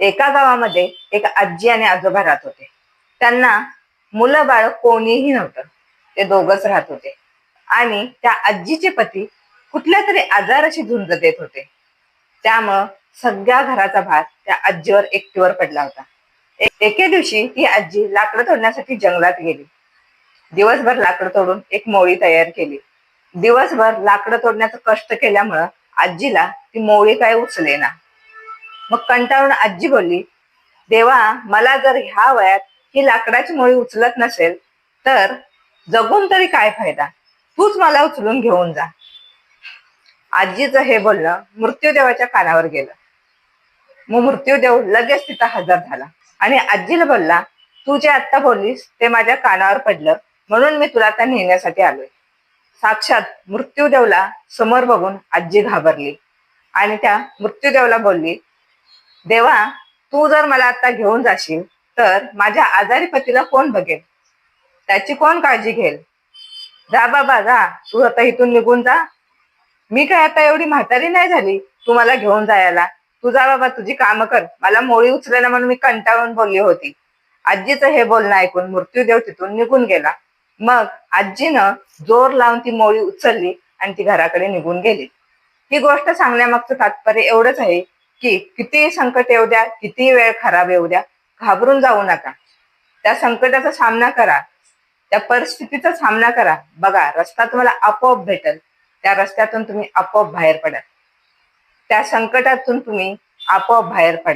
एका गावामध्ये एक आजी आणि आजोबा राहत होते. त्यांना मुलं बाळ कोणीही नव्हतं. ते दोघच राहत होते. आणि त्या आजीचे पती कुठल्या तरी आजाराशी झुंज देत होते. त्यामुळं सगळ्या घराचा भार त्या आजीवर एकटीवर पडला होता. एके दिवशी ती आजी लाकडं तोडण्यासाठी जंगलात गेली. दिवसभर लाकडं तोडून एक मोळी तयार केली. दिवसभर लाकडं तोडण्याचं कष्ट केल्यामुळं आजीला ती मोळी काय उचले ना मग कंटाळून आजी बोलली देवा मला जर ह्या वयात ही लाकडाची मुळी उचलत नसेल तर जगून तरी काय फायदा? तूच मला उचलून घेऊन जा. आजीचं हे बोलणं मृत्यूदेवाच्या कानावर गेलं. मग मृत्यूदेव लगेच तिथं हजर झाला आणि आजीला बोलला तू जे आत्ता बोललीस ते माझ्या कानावर पडलं म्हणून मी तुला आता नेण्यासाठी आलोय. साक्षात मृत्यूदेवला समोर बघून आजी घाबरली आणि त्या मृत्यूदेवला बोलली देवा तू जर मला आता घेऊन जाशील तर माझ्या आजारी पतीला कोण बघेल? त्याची कोण काळजी घेईल? जा बाबा जा. तू आता इथून निघून जा. मी काय आता एवढी म्हातारी नाही झाली तू मला घेऊन जायला? तू जा बाबा तुझी कामं कर. मला मोळी उचलायला म्हणून मी कंटाळून बोलली होती. आजीचं हे बोलणं ऐकून मृत्यूदेव तिथून निघून गेला. मग आजीनं जोर लावून ती मोळी उचलली आणि ती घराकडे निघून गेली. ही गोष्ट सांगण्यामागचं तात्पर्य एवढंच आहे की कितीही संकट येऊ द्या कितीही वेळ खराब येऊ द्या घाबरून जाऊ नका. त्या संकटाचा सामना करा. त्या परिस्थितीचा सामना करा. बघा रस्ता तुम्हाला आपोआप भेटेल. त्या रस्त्यातून तुम्ही आपोआप बाहेर पडा त्या संकटातून तुम्ही आपोआप बाहेर पडा